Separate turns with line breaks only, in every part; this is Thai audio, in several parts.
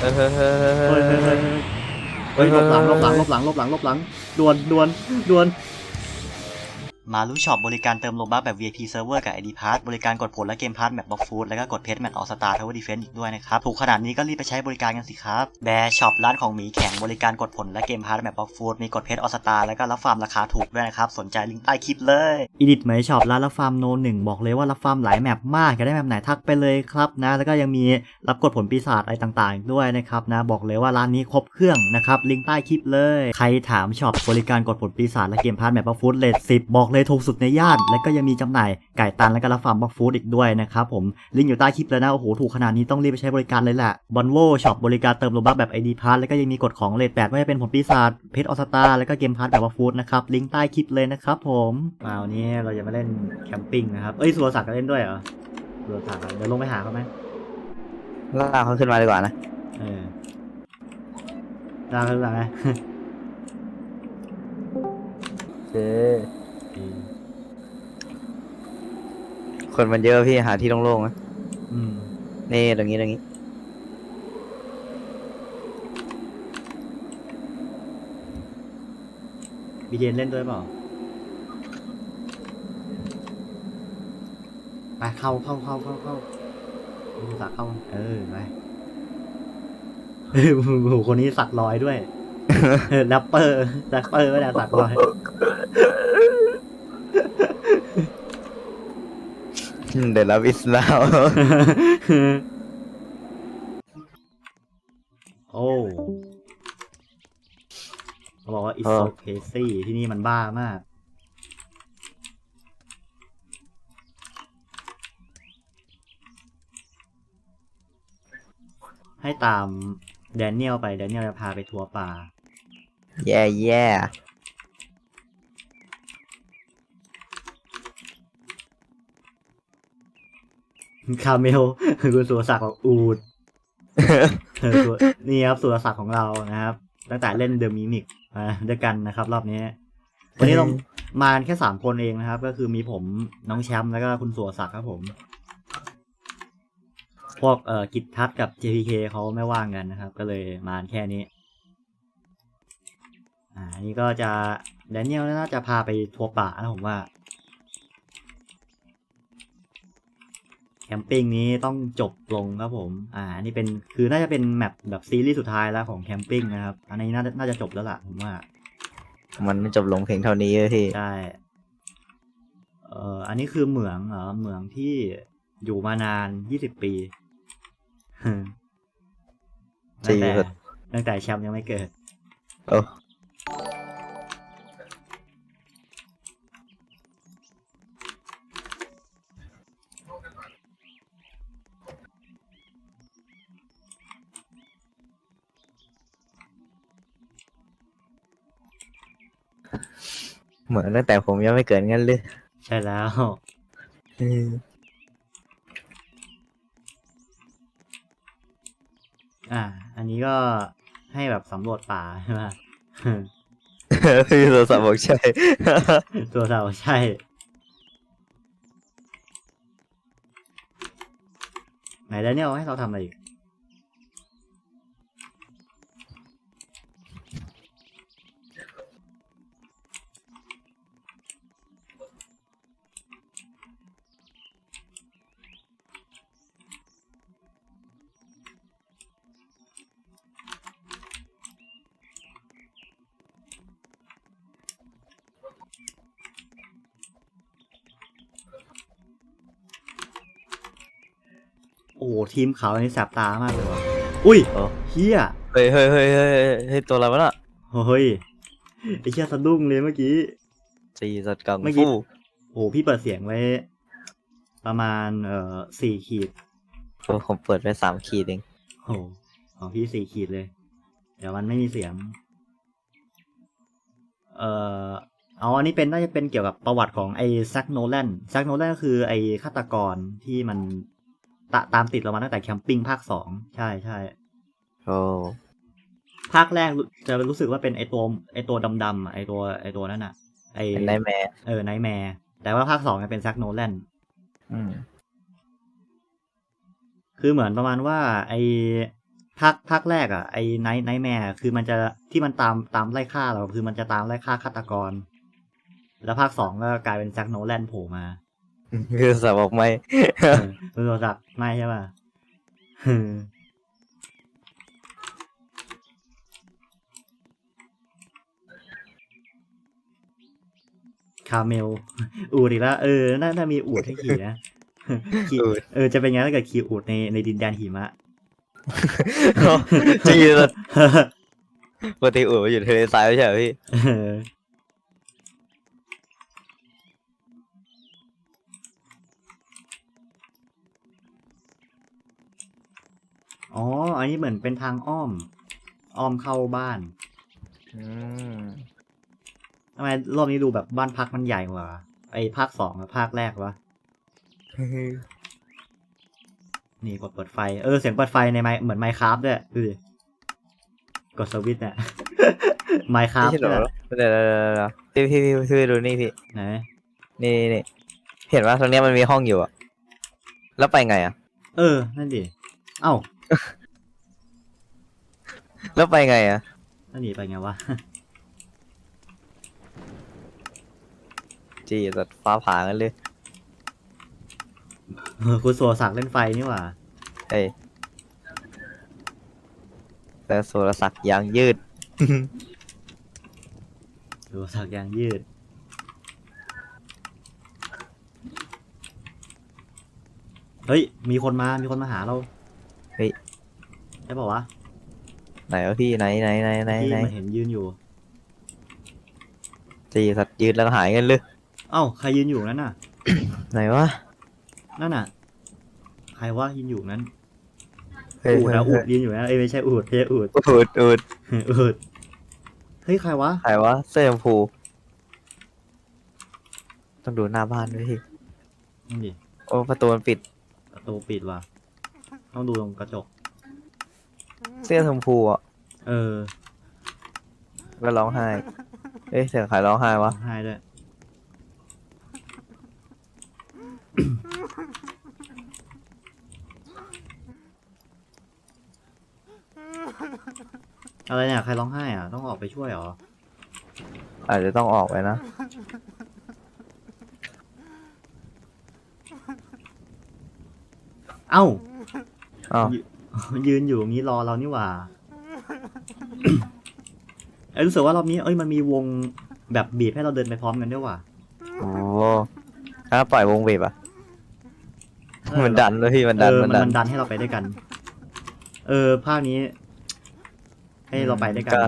เฮ้ยเฮ้ยเฮ้ยเฮ้ย
เฮ้ยเฮ้ยเฮ้ยเฮ้ยหลบหลังหลบหลังหลบหลังหลบหลังหลบหลังดวนดวนดวน
มารู้ช็อปบริการเติมโลบัคแบบ VIP Server กับ ID Pass บริการกดผลและเกมพาร์ทแมปบล็อกฟูดแล้วก็กดเพจแมทออสตาร์ทาวเวอร์ดีเฟนต์อีกด้วยนะครับ ถูกขนาดนี้ก็รีบไปใช้บริการกันสิครับ แบร์ช็อปร้านของหมีแข็งบริการกดผลและเกมพาร์ทแมปบล็อกฟูดมีกดเพจออสตาร์แล้วก็รับฟาร์มราคาถูกด้วยนะครับ สนใจลิงก์ใต้คลิปเลย
อีดิทไหมช็อปร้านรับฟาร์มโนหนึ่งบอกเลยว่ารับฟาร์มหลายแมปมากอยากได้แมปไหนทักไปเลยครับนะแล้วก็ยังมีรับกดผลปีศาจอะไรต่างๆ ด้วยนะครับนะบอกเลยว่าร้านนี้ครบเครื่องนะครับลิงก์ใต้คลิปเลย ใครถามช็อปบริการกดผลปีศาจและเกมพาร์ทแมปบ็อกฟูดเลทสิบบอกเลยถูกสุดในย่าน และก็ยังมีจำหน่ายไก่ตันและก็รับฟาร์มบล็อกฟูดอีกด้วยนะครับผมลิงก์อยู่ใต้คลิปแล้วนะโอ้โหถูกขนาดนี้ต้องรีบไปใช้บริการเลยแหละบอลโวช็อปบริการเติมโลบัคแบบ ID p a s s แล้วก็ยังมีกดของเลทแปดไม่ว่าจะเป็นผลปีศาจเพชรออสตาแล้วก็เกมพาร์ทแบบบล็อกฟูดนะครับลิงก์ใต้คลิปเลยนะครับผมมาวันนี้เราจะมาเล่นแคมปิ้งนะครับเอ้ยสุรศักดิ์ก็เล่นด้วยเหรอสุรศักดิ์อะเดี๋ยวลงไปหาเขาไหม
ลากเขาขึ้นมาดีกว่านะ
เออลาขึ้นมาไหม
เจ คนมันเยอะพี่หาที่โล่งๆนะ
อืม
นี่ตรงนี้ตรงนี้
บีเจนเล่นด้วยเปล่าไปเข้าเข้าเข้าเข้าเข้าสุรศักดิ์เข้า เออไปเฮ้ยโอ้โหคนนี้สักรอยด้วย เออแรปเปอร์แรปเปอร์ไม่ได้สักรอย
เดี๋ยวรับอิสลาม
โอ้เขาบอกว่า it's so crazy ที่นี่มันบ้ามาก ให้ตามแดเนียลไป แดเนียลจะพาไปทัวร์ป่า
แย่แย่
คาเมลคือสุรศักดิ์ของอูดเออตัวนี่ครับสุรศักดิ์ของเรานะครับ ตั้งแต่เล่นเดอะมิมิกมาด้วยกันนะครับ รอบนี้ วันนี้เรามากันแค่สามคนเองนะครับ ก็คือมีผมน้องแชมป์แล้วก็คุณสุรศักดิ์ครับผม พวกเอ่อกิจทัศน์กับ JPK เขาไม่ว่างกันนะครับ ก็เลยมาแค่นี้ อ่าอันนี่ก็จะแดเนียลน่าจะพาไปทัวร์ป่านะผมว่า แคมปิ้งนี้ต้องจบลงครับผม อ่าอันนี้เป็นคือน่าจะเป็นแมปแบบซีรีส์สุดท้ายแล้วของแคมปิ้งนะครับ อันนี้น่าจะน่าจะจบแล้วล่ะผมว่า
มันไม่จบลงเพียงเท่านี้เลยพี่
ใช่ เอ่อ อันนี้คือเหมืองเหรอเหมืองที่อยู่มานานยี่สิบปีตั้งแต่
จริงครับ
ตั้งแต่แชมป์ยังไม่เกิด
โอ้ เหมือนตั้งแต่ผมยังไม่เกิดงั้นเลย
ใช่แล้ว
เออ
อ่า อันนี้ก็ให้แบบสำรวจป่าใช่ไหม
พี่โทรศัพท์บอกใช่
ตัวเราใช่ ไหนแล้วเนี่ยให้เราทำอะไรอีก ทีมเขาอันนี้แสบตามากเลยว่ะอุ้ย
โอ้
เฮีย
เฮ้ยเฮ้ยเฮ้ยเฮ้ยเฮ้ยตัวอะไรวะน่ะ
เฮ้ยไอ้เชี่ยสะดุ้งเลยเมื่อกี้
จีสัตว์กัง
เมื่อกี้
ฟู
โอ้โหพี่เปิดเสียงไว้ ประมาณเอ่อสี่ขีด
โอ้ผมเปิดไปสามขีดเอง
โอ้โหของพี่สี่ขีดเลย เดี๋ยวมันไม่มีเสียง เอ่อเอาอันนี้เป็นน่าจะเป็นเกี่ยวกับประวัติของไอ้แซคโนแลนแซคโนแลนก็คือไอ้ฆาตกรที่มัน ตะตามติดเรามาตั้งแต่แคมปิ้งภาคสองใช่ใช่
โอ้
ภาคแรกจะรู้สึกว่าเป็นไอตัวไอตัวดำๆอะไอตัวไอตัวนั่นอะไอ
เป็นไนท์แมร์
เออไนแมร์แต่ว่าภาคสองเนี่ยเป็นแซคโนแลน
อืม
คือเหมือนประมาณว่า ไอ้ภาคภาคแรกอะไอ้ไนท์ไนท์แมร์คือมันจะที่มันตามตามไล่ฆ่าเราคือมันจะตามไล่ฆ่าฆาตกร แล้วภาคสองก็กลายเป็นแจ็คโนแลนโผล่มา
คือสับบอกไม่
เออคุณโทรศัพท์ไม่ใช่ป่ะเออคาเมล อูดอีกแล้ว เออ น่า น่ามีอูดให้ขี่นะขี่
อูฐ
เออ จะเป็นไงถ้าเกิดขี่อูดใน ในดินแดนหิมะ
จริงเลยปกติอู๋มันอยู่ทะเลทรายไม่ใช่เหรอพี่
อออ๋อ อันนี้เหมือนเป็นทางอ้อม อ้อมเข้าบ้าน
อืม
ทำไมรอบนี้ดูแบบบ้านพักมันใหญ่กว่า ไอ้ภาคสองกับภาคแรกวะ นี่กดเปิดไฟ เออ เสียงเปิดไฟในไมเหมือนไมค์คราฟด้วยดูดิกดสวิตช์เนี่ยไมค์คราฟ
ไม่ใช่เหร
ด้วย
อเดี๋ยวเดี๋ยวเดี๋ยวเดี๋ยวพี่พี่พี่พี่ดูนี่พี่
ไหน
นี่นี่นี่เห็นว่าตรงเนี้ยมันมีห้องอยู่อะแล้วไปไงอะ
เออ นั่นดิ เอ้า
แล้วไปไงอะ
นั่นดิไปไงวะ
จีแต่ฟ้าผ่ากันเลย
เออคุณสัวสักดิ์เล่นไฟนี่หว่า
เอ้ยแต่โซลศักดิ์ยางยืด
สัวสักดิ์ยางยืด เฮ้ย มีคนมา มีคนมาหาเรา
เฮ้ย
ใช่ป่าวะ
ไหนวะพี่ไหนไหนไหนไหน
ที่
ไหน
มันเห็นยืนอยู่
จีสัตว์ยืดแล้วก็หายกันเลย
เอ้าใครยืนอยู่นั่นน่ะ
ไหนวะ
นั่นน่ะ ใครว่ายืนอยู่นั้น
เฮ้ย
อูดนะอู
เฮ้
ด
ย
ยืนอยู่นะเอ้ยไม่ใช่อูดไม่ใช่อูด
อูดอูด
อูด เฮ้ยใครวะ
ใครวะเสื้อชมพูต้องดูหน้าบ้านด้วยพี่
นั่นดิ
โอ้ประตูมันปิด
ประตูปิดว่ะ ต้องดูตรงกระจก
เสื้อชมพูอะ
เออ
ก็ร้องไห้ เอ๊ะเสียงใครร้องไห้วะ
ร้องไห้ด้วย อะไรเนี่ย ใครร้องไห้อะ ต้องออกไปช่วยเหรอ
อาจจะต้องออกไปนะ
เอ้า
อ้าว
ยืนอยู่ตรงนี้รอเรานี่หว่า เอ้ยรู้สึกว่ารอบนี้เอ้ยมันมีวงแบบบีบให้เราเดินไปพร้อมกันด้วยว่ะ
โอ้ถ้าปล่อยวงเวบอะ
เออ
มันดันเลยพี่ มัน
เอ
ดัน
อ
มัน
มัน
ดัน
มันดันให้เราไปด้วยกัน เออภาคนี้ ให้เราไปด้วยกัน
ก็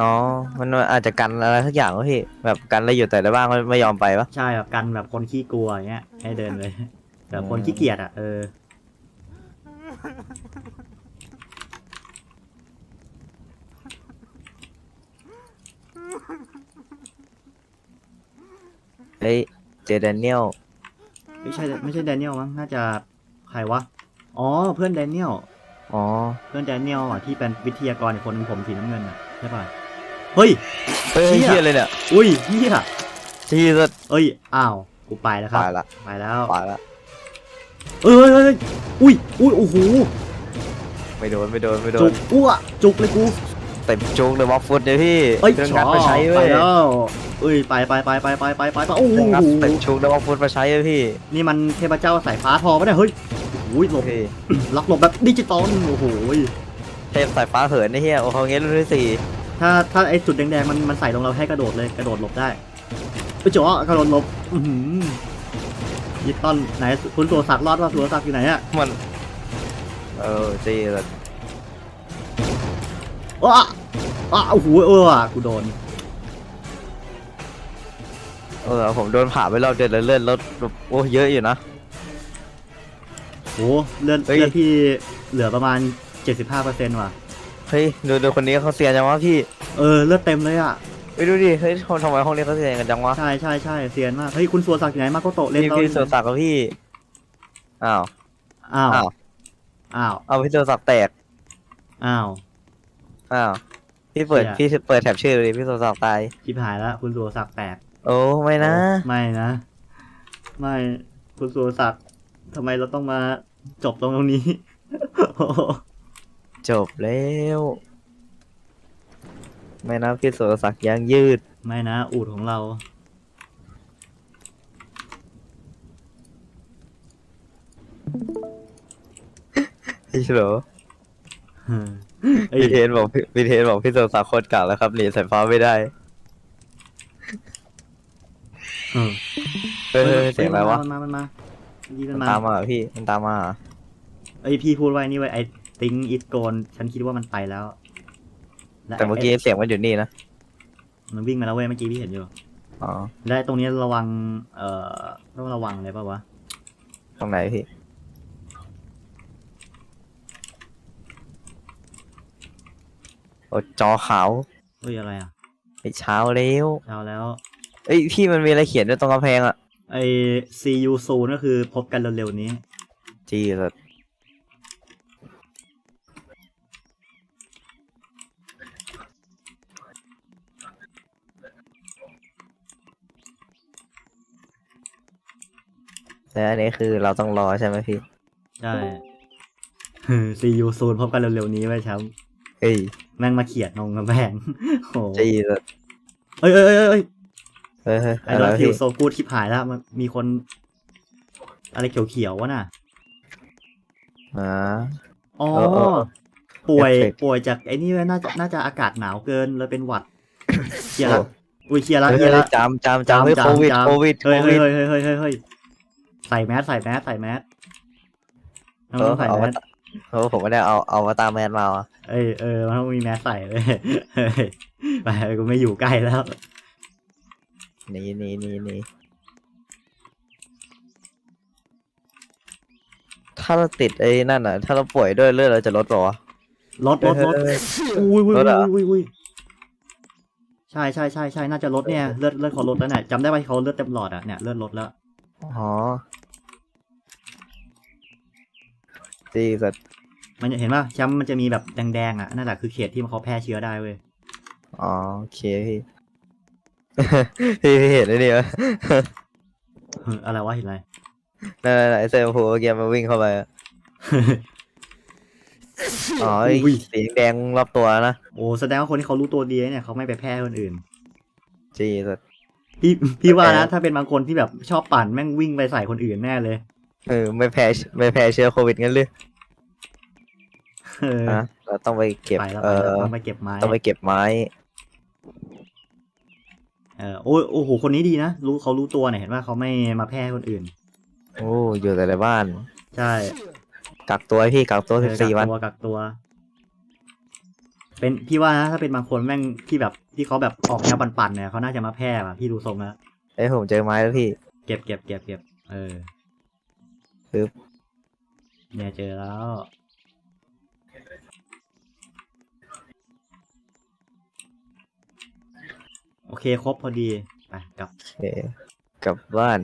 อ๋อ มันอาจจะกันอะไรสักอย่างวะพี่ แบบกันอะไรอยู่แต่ละบ้านก็ไม่ยอมไปปะ
ใช่แบบกันแบบคนขี้กลัวอย่างเงี้ยให้เดินเลย แบบคนขี้เกียจอะเออ
เฮ้ยเจแดเนียล
ไม่ใช่ไม่ใช่แดเนียลมั้งน่าจะใครวะ อ๋อเพื่อนแดเนียล
อ๋อ
เพื่อนแดเนียลอะที่เป็นวิทยากรอีกคนหนึ่งผมสีน้ำเงินอะใช่ป่ะ เฮ้ย
เฮ้ย
เชี่ย
เฮียเลยเนี่ย
อุ้ยเฮีย
ที่สุด
เอ้ย อ้าว กูไปแล้วครับ
ตายละ
ไปแล้ว
ตายละ
เอ้ยเอ้ยเอ้ย อุ้ยอุ้ยโอ้โห
ไม่โดนไม่โดนไม่โด
จุ
น
กอ้วจุกเลยกู
เต็มจุกเลยวอฟฟุตเลยพี่
เอ้ย
เครื่อง
ช
งั
อ
ดมาใช้
ไป
เว้ย
แล้วเอ้ยไปไปไปไปไปไปไปไปโอ้
เครื่องงัด
โห
เต็มจุกเลยวอฟฟุตมาใช้เว้ยพี่
นี่มันเทพเจ้าสายฟ้าทองปะเนี่ยเฮ้ยโอ้ยหลบ
พี่
ล็อกหลบแบบดิจิตอลโอ้โห
เทพสายฟ้าเหินไอ้เหี้ยโอ้โหเงี้ยรุ่นที่สี่
ถ้าถ้าไอ้จุดแดงๆมันมันใส่ลงเราให้กระโดดเลยกระโดดหลบได้ไปจ่อกระโดดหลบอือหือ ดิจิตอลไหนคุณตัวสักดิ์รอดว่าตัวสักดิ์อยู่ไหนอะ
มัน เออจีแต่
ว้าอ้าโอ้โหเออว่ะกูโดน
เออผมโดนผ่าไปรอบเดือดเลื่อนรถแบบโอ้เยอะอยู่นะ
โหเลือด
เฮ้ย
เลือดพี่เหลือประมาณ 75%ว่ะ
เฮ้ยดูดูคนนี้เขาเสียจังวะพี่
เออเลือดเต็มเลยอะ
ไปดูดิเฮ้ยทำไมห้องนี้เขาเสียกันจังวะ
ใช่ใช่ใช่เซียนมากเฮ้ยคุณสัวสักดิ์อยู่ไหนมาโกโตะเล่น
พี่
เรา
พี่สุรศักดิ์กับพี่อ้าว
อ้าว
อ้าว
อ้าว
เอาพี่สุรศักดิ์แตก
อ้าว
อ้าวพี่เปิด
เชี่
พี่
ย
เปิดแถบชื่อเลยพี่สุรศักดิ์ตาย
ชิบหายแล้วคุณสัวสักดิ์แตก
โอ้ไม่นะ
ไม่นะ ไม่คุณสัวสักดิ์ทำไมเราต้องมาจบตรงตรงนี้ โอ้โห
จบแล้ว ไม่นะพี่สุรศักดิ์ยังยืด
ไม่นะ อูดของเรา
พี่โฉล
เอ้ย
พี่เทนบอกพี่พี่เทนบอกพี่สุรศักดิ์โคตรเก่าแล้วครับหนีสายฟ้าไม่ได้
เออ
เฮ้ยเฮ้ยเสียงอะไรวะ
มันมามันมายีมัน
มัน
มา
ตามมาเหรอพี่มันตามมาเหรอ
เอ้ยพี่พูดไว้นี่ไว้ไอ้ติงอิทโกนฉันคิดว่ามันไปแล้ว และ
แต่เมื่อกี้เสียงมันอยู่นี่นะ
มันวิ่งมาแล้วเว้ยเมื่อกี้พี่เห็นอยู่
อ๋อ
และตรงนี้ระวัง เอ่อ ต้องระวังเลยป่าวะ
ตรงไหนพี่ โอ้จอขาว
เฮ้ยอะไรอะ
ไอ้เช้าแล้ว
เอาแล้ว
เอ้ยพี่มันมีอะไรเขียนด้วยตรงกำแพงอะ
ไอ้ see you soon ก็คือพบกันเร็วๆนี้
จีสัส แล้วอันนี้คือเราต้องรอใช่ไหมพี่
ใช่ see you soon พบกันเร็วๆนี้ไว้แชมป์
เฮ้ย
แม่งมาเขียดนงกำแพงโอ้
จีสัส
เอ้ยเอ้ยเอ้ยเอ้ย
เฮ้ยเฮ้ย
ไอ้
อะไร
ดอ
วะ
ทิว
พี่
โซกูดทิพหายแล้วมันมีคน อะไรเขียวๆวะน่ะ
อ่า
อ๋อ
เออเออเออ
ป่วย
เอฟเฟกต์
ป่วยจากไอ้นี่เว้ยน่าจะน่าจะอากาศหนาวเกินเลยเป็นหวัดเคลียร์ละ
โอ้
อุ้ยเคลียร์ละ
เฮ้ย
เคลียร์ละ
จำจำจำเฮ้ย
จำ
โควิด
จำ
โควิด
เฮ้ย
โค
เฮ้
วิ
ย
ด
เฮ้ยเฮ้ยเฮ้ยเฮ้ยเฮ้ย ใส่แมสใส่แมสใส่แมสมัน
เอ
ต้
อ
องใส่
เอา
แม
มา
ส
เออผมไม่ได้เอาเอามาตามแมนมาอะ
เอ้ยเออมันต้องมีแมสใส่เลยเฮ้ยไปกูไม่อยู่ใกล้แล้ว
หนี่นี่นี่นี่ถ้าเราติดไอ้นั่นอะ ถ้าเราป่วยด้วยเลือดเราจะลดเปล่าวะ
รถรถรถ
เฮ้ย
อุ้ยอุ้ย
ร
อุ้
ถ
ย
อะ
อุ้ยอุ้ยใช่ใช่ใช่ใช่น่าจะลดเนี่ยเลือดเลือดเขาลดแล้วเนี่ยจำได้ว่าเขาเลือดเต็มหลอดอะเนี่ยเลือดลดแล้ว
อ๋อ จีสัส
มันจะเห็นป่ะแชมป์มันจะมีแบบแดงๆอะนั่นแหละคือเขตที่มันเขาแพร่เชื้อได้เว้ย
อ๋อโอเคพี่ พี่พี่เห็นไอ้นี่ไหม
เอออะไรวะเห็นอะไร
นั่นนั่นไอ้เซลล์พูเมื่อกี้มันวิ่งเข้าไปอะอ๋อไอ้
อุ้ย
สีแดงรอบตัวนะ
โอ้แสดงว่าคนที่เขารู้ตัวดีเนี่ยเขาไม่ไปแพร่คนอื่น
จีสัส
พี่พี่ว่านะ
แต่
ถ้าเป็นบางคนที่แบบชอบปั่นแม่งวิ่งไปใส่คนอื่นแน่เลย
เออไม่แพ้ไม่แพ้เชื้อโควิดงั้นเลย
เออ
นะเราต้องไปเก็บ
ไปแล้ว
เอ
ไปแล้ว
อ
ต้องไปเก็บไม้
ต้องไปเก็บไม้
เออโอ้ยโอ้โหคนนี้ดีนะรู้เขารู้ตัวเนี่ยเห็นว่าเขาไม่มาแพร่คนอื่น
โอ้อยู่แต่ในบ้าน
ใช่
กักตัวให้พี่กักตัว
เอ
สิ
อบ
สี่
กั
วัน
ตัวกักตัว เป็นพี่ว่านะถ้าเป็นบางคนแม่งที่แบบที่เขาแบบออกแนวปั่นๆเนี่ยเขาน่าจะมาแพร่ว่ะพี่ดูทรงแล้ว
เอ้ยผมเจอไม้แล้วพี่
เก็บเก็บเก็บเก็บเออ
ปึ๊บ
เนี่ยเจอแล้วโอเคครบพอดีไปกลับ
โอเคกลับบ้าน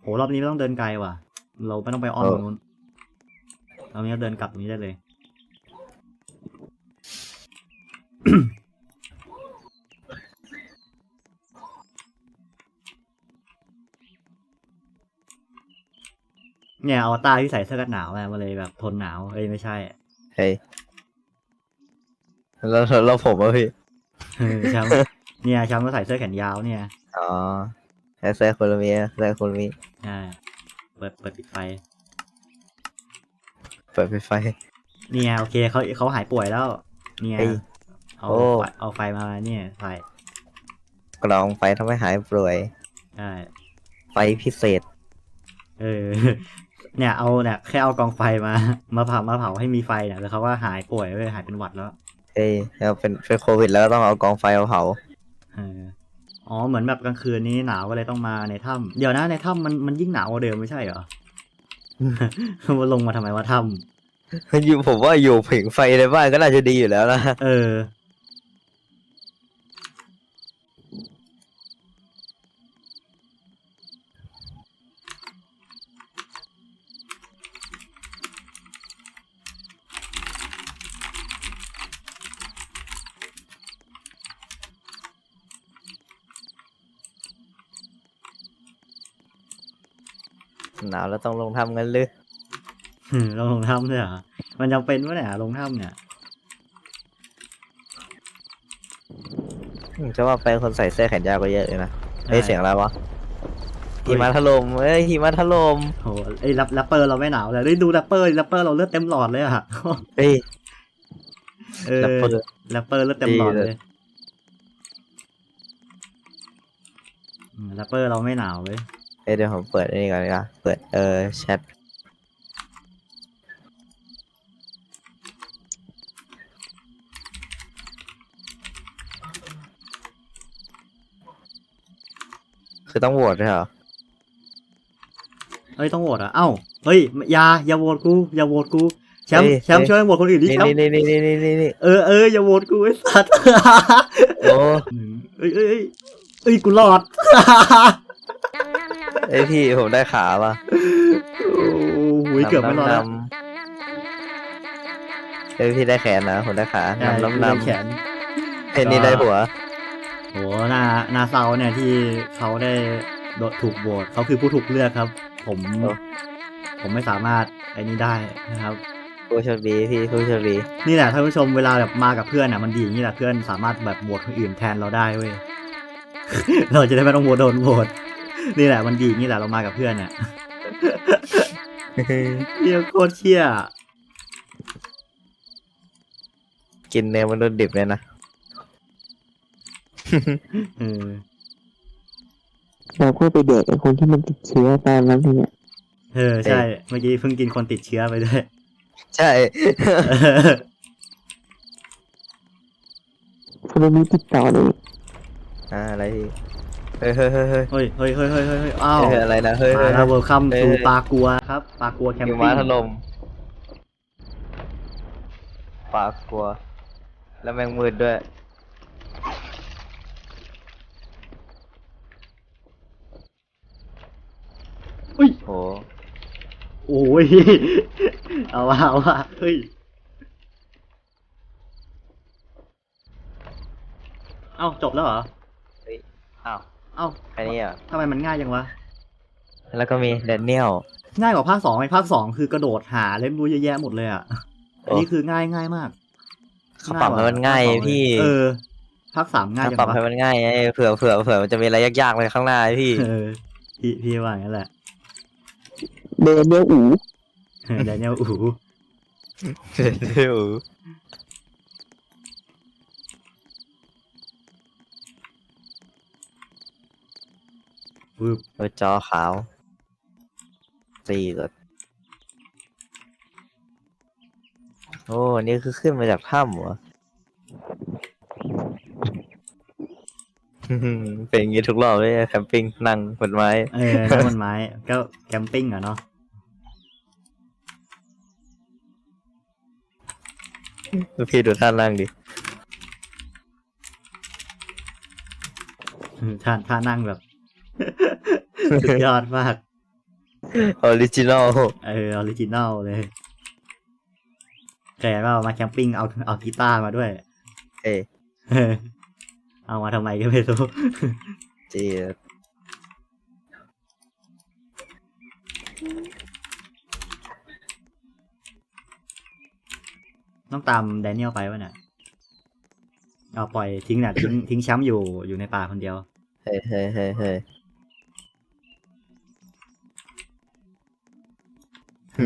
โหรอบนี้ไม่ต้องเดินไกลว่ะ เราไม่ต้องไปอ้อมตรงนู้นเรานี้เดินกลับตรงนี้ได้เลย เนี่ยอวตารที่ใส่เสื้อกันหนาวมามาเลยแบบทนหนาวเอ้ยไม่ใช่
เฮ้ยแล้วแล้วแล้วผมอะพี่
เออแชมป์เนี่ยแชมป์ก็ใส่เสื้อแขนยาวเนี่ย
อ๋อแอสเซอร์โคลมีแอสเซอร์โคลมี
ใช่เปิดเปิดปิดไฟ
เปิดไฟไฟ
เนี่ยโอเคเขาเขาหายป่วยแล้ว เนี่ย
เฮ้ย
เอา
โอ้
ไฟเอาไฟมาเนี่ยไฟ
กรองไฟทำให้หายป่วย
ใช่
ไฟพิเศษ
เออ เนี่ยเอาเนี่ยแค่เอากองไฟมา มาเผามาเผาให้มีไฟเนี่ยแล้วเขาว่าหายป่วยเว้ยหายเป็นหวัดแล้ว
เฮ้ยแล้วเป็นเป็นโควิดแล้วก็ต้องเอากองไฟมาเผา
เอออ๋อเหมือนแบบกลางคืนนี้หนาวก็เลยต้องมาในถ้ำเดี๋ยวนะในถ้ำมันมันยิ่งหนาวกว่าเดิมไม่ใช่เหรอมันลงมาทำไมวะถ้
อยู่ผมว่าอยู่ผิงไฟในบ้านก็น่าจะดีอยู่แล้วนะำ
เออ
หนาวแล้วต้องลงทำกันหรือ
เราลงถ้ำด้วยเหรอมันจำเป็นวะเนี่ยลงถ้ำเนี่ย
อืมจะว่าไปคนใส่เสื้อแขนยาวก็เยอะเลยนะเฮ้ย
ใช่
เสียงอะไรวะ
เฮ้ย
หิมะถล่มเอ้ยหิมะถล่ม
โหไอ้แรปแรปเปอร์เราไม่หนาวเลยได้ยดูแรปเปอร์แรปเปอร์เราเลือดเต็มหลอดเลยอะ
เฮ้ย
เออ
แรปเปอร์
แรปเปอร์เลือดเต็มหลอด
ดี
เล
เลย
ยอืมแรปเปอร์เราไม่หนาวเลย
เอ้ยเดี๋ยวผมเปิดอันนี้ก่อนดีกว่าเปิดเออแชทคือต้องโหวตด้วยเหรอ
เฮ้ยต้องโหวตอะเอ้าเฮ้ยอย่าอย่าโหวตกูอย่าโหวตกูแชมป์
เฮ้ย
แชมป์
เฮ้ย
ช่วยโหวตคนอื่นดิ
นี่
แชมป์
นี่นี่นี่นี่นี่นี่
เออเอออย่าโหวตกูไอ้สัตว์
โอ้
เอ้ยเอ้ยเอ้ยเอ้ยกูรอด
เอ้ยพี่ผมได้ขาว่ะ
โอ้โหเกือบไม่รอดแล้ว
นำนำเอ้ยพี่ได้แขนนะผมได้ขา
ใช่
นำ
กู
นำ
ได้
นำ
แขน
เพนนี่ได้หัว
โหหน้าหน้าเศร้าเนี่ยที่เขาได้โดนถูกโหวตเขาคือผู้ถูกเลือกครับ ผม
โอ้
ผมไม่สามารถไอ้นี้ได้นะครับ
ผู้โชคดีพี่ผู้โชคดี
นี่แหละท่านผู้ชมเวลาแบบมากับเพื่อนอะมันดีอย่างนี้แหละเพื่อนสามารถแบบโหวตคนอื่นแทนเราได้เว้ยเราจะได้ไม่ต้องโหวตโดนโหวต นี่แหละมันดีอย่างนี้แหละเรามากับเพื่อนอะเฮียโคตรเชี่ย
กินเนื้อมนุษย์ดิบเลยนะ
เออ
เราก็ไปเด็กไอ้คนที่มันติดเชื้อตอนนั้นเนี่ย
เออใช่ เมื่อกี้เพิ่งกินคนติดเชื้อไปด้วย
ใช่
คนนี้ติดต่อเลย
อ่าอะไรพี่ เฮ้ยเฮ้ยเฮ้ยเฮ้ย
เฮ้ยเฮ้ยเฮ้ยเฮ้ยเฮ้ยเฮ้ยอ้าว
เฮ้ยอะไรนะเฮ้ย
มา
เฮ้ย
แล้วเวลคัม
เฮ้ย
ทู
เฮ้ย
ปากัวครับปากัวแคม
หิ
ปิ้ง
มะถล่มปากกลัว แล้วแมงมืดด้วย
อุ้ย
โห
โอ้ยเอาว่าเอาว่าเฮ้ยเอ้าจบแล้วเหรอ
อ้าว
เอ้า
แค่นี้อะ
ทำไมมันง่ายจังวะ
แล้วก็มีแดเนียล
ง่ายกว่าภาคสองไหมภาคสองคือกระโดดหาเล่มรู้เยอะแยะหมดเลยอะอันนี้คือง่ายง่ายมาก
เขาปรับให้มันง่าย
ภคสอเล
พี่
เออ ภาคสามง่าย
เขา
จัง
ปรับ
วะ
ให้มันง่ายไอ้เผื่อเผื่อเผื่อมันจะมีอะไรยากๆเลยข้างหน้าพี่
เออพี่พี่ว่าอย่างนั้นแหละ
เดนเนียลอู
เดนเนียลอู๋
เดี๋ยว
วึบ
เออจอขาวสี่กดโอ้นี่คือขึ้นมาจากถ้ำเหรอ เป็นอย่างงี้ทุกรอบเลยแคมปิ้งนั่งบนไม้
เออนั่นมันไม้ก็แคมปิ้งอะเนาะ
พี่ดูท่านั่งดิ
ท่าท่านั่งแบบ สุดยอดมาก
ออริจินอล
เออออริจินอลเลยแต่ว่ามาแคมปิ้งเอาเอากีตาร์มาด้วย
เอ้ย
เออเอามาทำไมก็ไม่รู้
จี
ต้องตามแดเนียลไปวะเนี่ยเอาปล่อยทิ้งเนี่ยทิ้งทิ้งแชมป์อยู่อยู่ในป่าคนเดียว
เฮ้ยเฮ้ยเฮ้ยเฮ้ย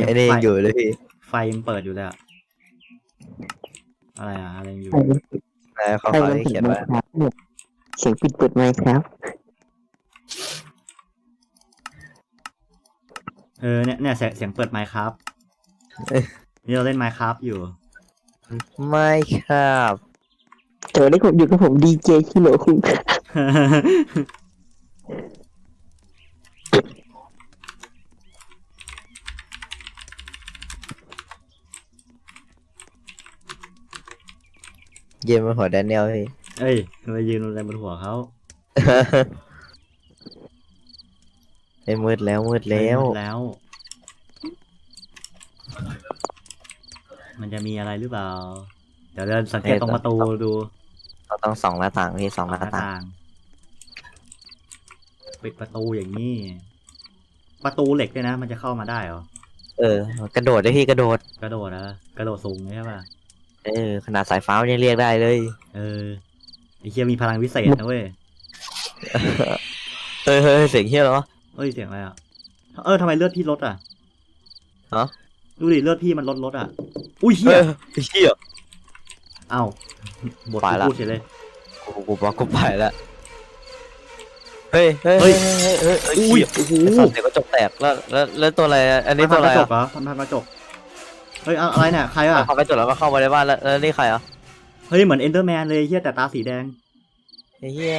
ไอ้นี่ยังอยู่เลยพี่
ไฟยังเปิดอยู่เลยอะอะไรอะอะไรยังอยู่
ใครมัน
นะเขา
ใคร
ขอ
มัน
ให้
ปิด
เขียน
ไม
ว่า
ค์ครับเนี่ยเสียงปิดเปิดไมค์ครับ
เออเนี่ยเนี่ยเสียงเสียงเปิดไมค์ครับ นี่เราเล่นไมค์ครับอยู่
ไม่ครับ
เจอได้ผมอยู่กับผมดีเจคิโลคุง
ย็นมาหัวแดเนียลพี่
เอ้ยไปยืนอะไรบนหัวเขา
ไอ้มืดแล้วมืดแล้ว
แล้ว มันจะมีอะไรหรือเปล่า เดี๋ยวเดินสังเกตตรงประตูดู
เราต้องส่องหน้าต่างพี่ส่องห
หน้า
น้าต่าง
ต่าง ปิดประตูอย่างนี้ ประตูเหล็กด้วยนะ มันจะเข้ามาได้เหรอ
เออ กระโดดได้พี่กระโดด
กระโดดนะกระโดดสูงใช่ป่ะ
เออขนาดสายฟ้ามันยังเรียกได้เลย
เออไอ้เฮียมีพลังวิเศษนะเว้ย
เฮ้ยเฮ้ยเสียงเฮียเหรอ
เอ้ยเสียงอะไรอะ เออทำไมเลือดพี่ลดอะ
ฮะ
ดูดิเลือดพี่มันลดลดอะ อุ้ยเฮี
เฮ้
ย
ยเฮีย
เอ้าบท
ไป
กู
ละ
พูดเฉยเลย
กูกูบอกกูไปแล้วเฮ้ยเฮ้ย
เฮ้
เฮ้
ย
ยเฮ้ยเฮ้ยเฮ้ย
อุ้ย
เหี้ย
โอ้โห
ไอ้สัตว์เดี๋ยวก็จกแตกแล้วแล้วแล้วตัวอะไรอะอันนี้ตัวอะไร
พันกระจ
อะ
กเหรอพันพันกระจก เฮ้ยอะอะไรเนี่ยใครอะ
เขาไปจดแล้วมาเข้ามาในบ้านแล้วแล้วนี่ใครอะ
เฮ้ยเหมือนเอนเดอร์แมนเลยเฮียแต่ตาสีแดง
ไอ้เฮีย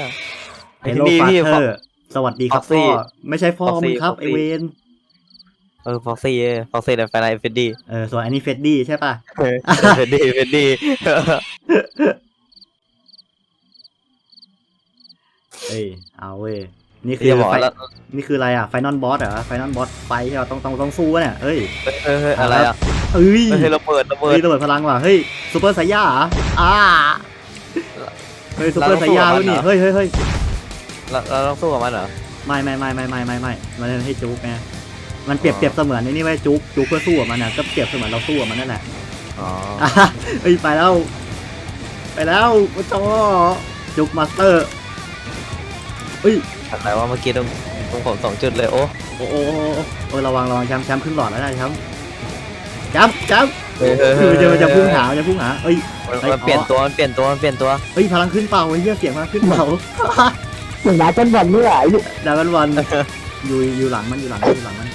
เฮลโล
พี่
ฟา
พี่
เธอร์สวัสดีครับ
Foxy
พ่อไม่ใช่พ่อ
Foxy
มึงครับ
Foxy
ไอเวน
เออฟ็อกซี่ฟ็อกซี่ในแฟนไอเฟดดี้
เออส่วนอันนี้เฟดดี้ใช่ป่ะ
เฟดดี้เฟดดี้
เอ้ยเอาเว้ย นี่คื
ที่
อ
จะบอก
ไฟ
แล้ว
นี่คืออะไรอะไฟนอลบอสเหรอไฟนอลบอสไฟที่เราต้องต้องต้องสู้วะเนี่ยเอ้ย
เฮ้ยเฮ้ยเฮ้ยอะไรอะ
เอ้ย
เฮ้ยระเบิดระเบิ
เฮ้
ด
ยระเบิดพลังว่ะเฮ้ยซูเปอร์ไซย่าเหรออ่าเฮ้ยซูเปอร์ไซย่า
เรา
วะ
ต้องสู้กับมันเหร
นี่
อ
เฮ้ยเฮ้ยเฮ้ย
เราเราต้องสู้กับมันเหรอ
ไม่ไม่ไม่ไม่ไม่ไม่ไม่มันให้จุกไงมันเปรียบเปรียบเสมือนไอ้นี่ไว้ยจุกจุกเพื่อสู้กับมันน่ะก็เปรียบเสมือนเราสู้กับมันนั่นแหละ
อ๋อ
อะเฮ้ยไปแล้ว ไปแล้วโอ้โหจุกมาสเตอร์เฮ้ย
อะไรว่าเมื่อกี้ตรงตรงผมสองจุดเลยโอ้
โอ้โหโอ้โหโอ้ยระวังระวังแชมป์แชมป์ขึ้นหลอดแล้วนะแชมป์แชมป์แชมป์
เฮ้ยเฮ้ย
คือมันจะมันจะพุ่งหามันจะพุ่งหาเอ้ย
มันมันเปลี่ยนตัวมันเปลี่ยนตัวมันเปลี่ยนตัว
เฮ้ยพลังขึ้นเปล่าไอ้เหี้ยเสียงพลังขึ้นเปล่า
เหมือนร้านจันวันนี่แหละ
ดาวันวัน อยู่อยู่หลังมันอยู่หลังมันอยู่หลังมัน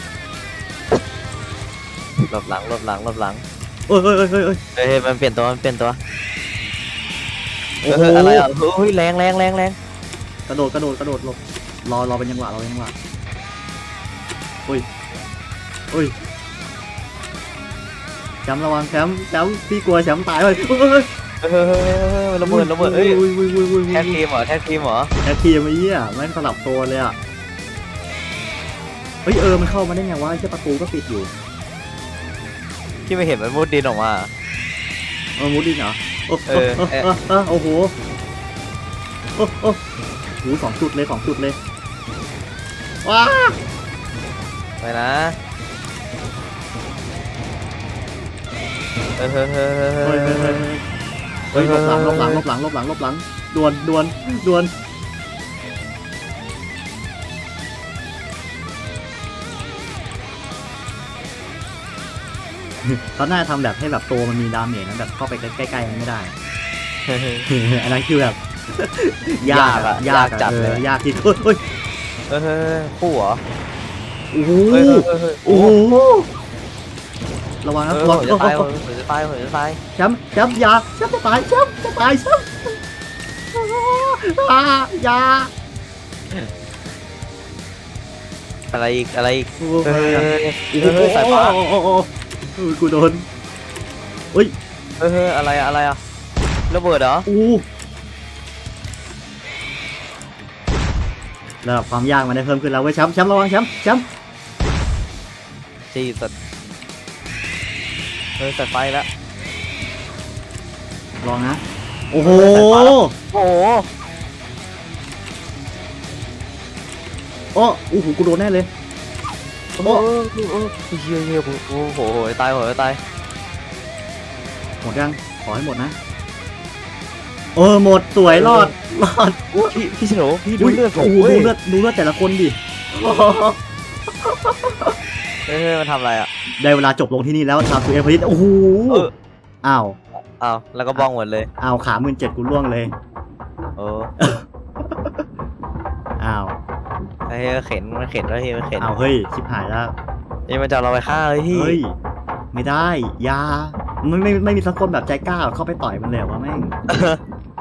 หลบหลังหลบหลังหลบหลัง
เอ้ยเอ้ยเอ้ยเอ้ยเอ้ย
เฮ้ยเฮ้ยมันเปลี่ยนตัวมันเปลี่ยนตัว
โอ้โห
เฮ้ยอะไรอะเฮ้ยแรงแรงแรงแรง
กระโดดกระโดดกระโดดหลบ รอรอเป็นจังหวะรอเป็นจังหวะเฮ้ยเฮ้ยแชมป์ระวังแชมป์แชมป์พี่กลัวแชมป์ตายเลยเฮ้ยเฮ้ย
เฮ้ยเฮ้ยเฮ้ยเฮ้ยระเบิดระเบิดเฮ้ย
อุ้ยอุ้ยอุ้ยอุ้ยอุ้ย
แท็กทีมเหรอแท็กทีมเหรอ
แท็กทีมไอ้เหี้ยแม่งสลับตัวเลยอะเฮ้ยเออมันเข้ามาได้ไงวะไอ้เจ้าประตูก็ปิดอยู่
ที่ไม่เห็นมันมุดดินออกมา
เออมุดดินเหรอโอ้โห
เออ
เออเออเออโอ้โหโอ้โหโหสองจุดเลยสองจุดเลย ว้า
ไปนะเฮ้ยเฮ้ยเฮ้ยเฮ้ย
เฮ้ย
เฮ้
เฮ้
ย
ยเฮ้ยเฮ้ยหลบหลังหลบหลังหลบหลังหลบหลังหลบหลังดวนดวนดวนเขาน่าทำแบบให้แบบตัวมันมีดาเมจนะแบบเข้าไปใกล้ๆมันไม่ได้ อันนั้นคือแบบ ยากอะยากอะเออยากจริงเฮ้ย เฮ้ย
เฮ้ยเฮ้ยคู่เหรอ
โอ้โห
เฮ้ยเฮ้ยเฮ้ย
โอ้โหระวัง
เอ
นะ
อ
ระวัง
ผมจะตายผมจะตายผมจะตาย
แชมป์แชมป์อยาแชมป์จะตายแชมป์จะตายแชมป์อ่าอยา
อะไรอีกอะไรอีก
โอ้
เฮ้ย
ย
เฮ้ย
โอ้โห
เฮ้ยสายฟ้า
โอ้โหโอ้โหโอ้โหกูโดน
เฮ้ยเฮ้ยอะไรอะอะไรอะระเบิดเหรอ
อู้ ระดับความยากมันได้เพิ่มขึ้นแล้วเว้ยแชมป์แชมป์ระวังแชมป์แชมป์
จีสัตว์เฮ้ยสายไฟแล้ว
ลองนะโอ้โห
โอ้โห
โอ้โอ้โหกูโดนแน่เลย
โอ้โหโอ้โหเฮียเฮียโอ้โหตายโหตาย
หมดยังขอให้หมดนะเออหมดสวยรอดรอด
โอ้พี่พี่เฉลพี่ดู
อุ้ย
เลือดผม
โอ้โห
เว้
ดู
ย
เลือดดูเลือดแต่ละคนดิ
เฮ้ยมันทำอะไรอะ
ได้เวลาจบลงที่นี่แล้วชาวสุเอฟริสโอ้โห
เออ
อ้าว
อ้าวแล้วก็บ้องหมดเลย
อ้าวขาหมื่นเจ็ดกูล่วงเลย
โอ้
อ้าว
ไอ้เหี้ยเข็นมันเข็นแล้วพี่มันเข็น
อ้าวเฮ้ยชิบหายแล้ว
นี่มันจะเอาเราไปฆ่าเลยพี่
เฮ้ยไม่ได้อยาไม่ไม่ไม่มีสักคนแบบใจกล้าเข้าไปต่อยมันเลยเหรอวะแม่ง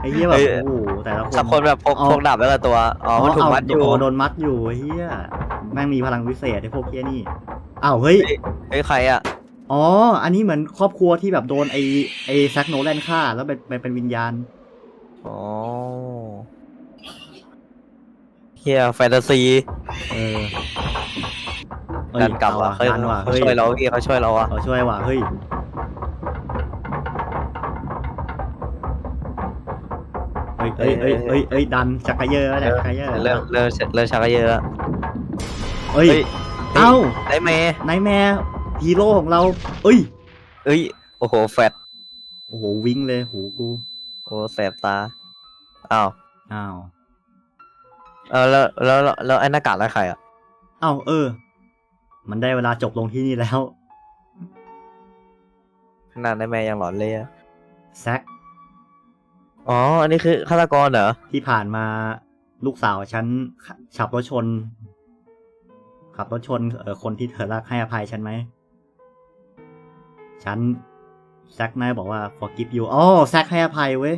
ไอ้เหี้ยแบบโอ้โหแต่ละคน
สักคนแบบพก
เอา
พกดาบไว้กับตัว อ๋อ มันถูกมัดอยู่
เาโดนมัดอยู่ไอ้เฮียแม่งมีพลังวิเศษไอ้พวกเฮียนี่อ้าวเฮ้ย
เฮ้ยใครอะ
อ๋อ อันนี้เหมือนครอบครัวที่แบบโดนไอ้ไอ้แซกโนแลนฆ่าแล้วเป็นเป็นเป็นวิญญาณ
อ๋อเฮียแฟนตาซี
เออเอ้ย
ดันกลับว่ะ
เอา
เฮ้ย
ดันว่ะ
เขา
เฮ้ย
ช่วยเราพี่เขาช่วยเราอะ
เขาช่วยว่ะเฮ้ย ยเอ้ยเอ้ยเอ้ยเอ้ยดันชักกระเยอะแล้วเนี่ยชักกระเยอะ
เริ่มเริ่มเริ่มชักเยอะแล้ว
เฮ้ย
เฮ้ย
เอ้า
ได้แม่
ไนท์แมร์ฮีโร่ของเราเอ้ย
เอ้ยโอ้โหแฟด
โอ้โหวิ่งเลยโหกู
โอ้แสบตาอ้าว
อ้าว
เออแล้วแล้วแล้วแล้วไอ้หน้ากากแล้วใครอะ
เอ้าเออ มันได้เวลาจบลงที่นี่แล้ว
ขนาดได้แม่ยังหลอนเลยอะ
แซค
อ๋อ อันนี้คือฆาตกรเหรอ
ที่ผ่านมาลูกสาวฉันขับรถชน ขับรถชนเออคนที่เธอรักให้อภัยฉันไหม ฉันแซกนายบอกว่า forgive you อ๋อแซกให้อภัยเว้ย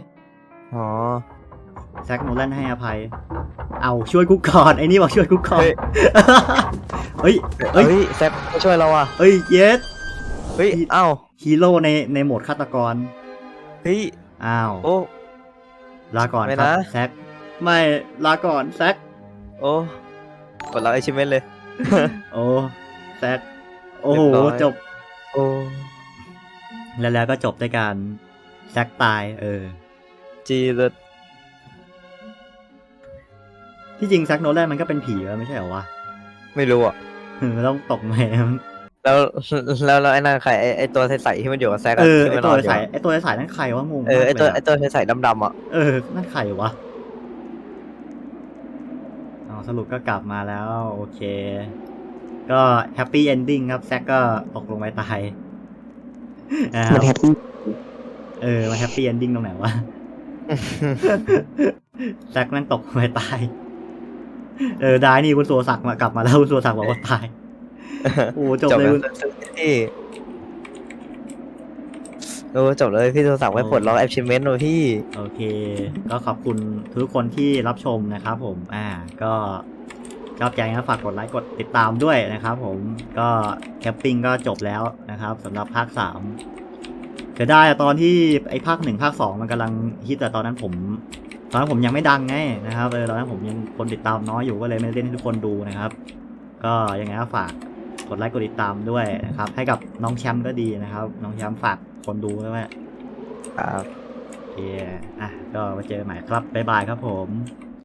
อ๋อ
แซกโนแลนให้อภัย เอาช่วยกูก่อนไอ้นี่บอกช่วยกูก่อน
เฮ้ย
เฮ้ยเฮ้ย
เฮ้ยแซบมาช่วยเราอะ
เฮ้ยเยส
เฮ้ย อ้าว
ฮีโร่ในในโหมดฆาตกร
เฮ้ย
อ้าว
โอ้
ลาก่อน
ไม่
ครับ
นะ
แซกไม่ลาก่อนแซก
โอ้กดรับไอชิเมนเลย
โอ้แซกโอ้โห
เรียบร้อย
จบ
โอ้
แล้วแล้วก็จบด้วยการแซกตายเออ
จีเลย
ที่จริงแซกโนแลนมันก็เป็นผีแล้วไม่ใช่เหรอวะ
ไม่รู้อะ
มันต้องตกแมม
แล้วแล้วแล้วไอ้นั่นใครไอ้ไอ้ตัวใสๆที่มันอยู่กับแซก
เอ
อะ
อ
ที่
ไอ
มัน
ตั
น
ว
อนอยู่
ใส่
อะ
ไอตัวใส่นั่นใครวะงง
เออไอ้ตัว
มาก
ไอ้
ลยะ
ตัวใสๆดำๆอะ
เออ นั่นใครวะอ๋อสรุปก็กลับมาแล้ว โอเค ก็แฮปปี้เอนดิ้งครับแซกก็ตกลงไปตายนะค
มั
รั
น
บ
แฮปปี้
เออมันแฮปปี้เอนดิ้งตรงไหนวะ แซกแม่งตกลงไปตาย เออได้นี่คุณสุรศักดิ์มากลับมาแล้วคุณสุรศักดิ์บอกว่าตาย โอ้จบเลย
แล้
คุ
ว
ณ
พี่โอ้จบเลยพี่โทรศัพท์ไว้ปลดล็อกแอปชิเมนต์เลยพี่
โอเค ก็ขอบคุณทุกคนที่รับชมนะครับผม อ่า ก็ชอบใจนะฝากกดไลค์กดติดตามด้วยนะครับผม ก็แคปปิ้งก็จบแล้วนะครับสำหรับภาคสามเสียดายอะตอนที่ไอ้ภาคหนึ่งภาคสองมันกำลังฮิตแต่ตอนนั้นผม ตอนนั้นผมยังไม่ดังไงนะครับเออตอนนั้นผมยังคนติดตามน้อยอยู่ก็เลยไม่ได้เล่นให้ทุกคนดูนะครับ ก็ยังไงก็ฝากก ดไลค์กดติดตามด้วยนะครับ ให้กับน้องแชมป์ก็ดีนะครับ น้องแชมป์ฝากคนดูด้วย
ครับ
โอเคอะก็มาเจอกันใหม่ครับบ๊ายบายครับผม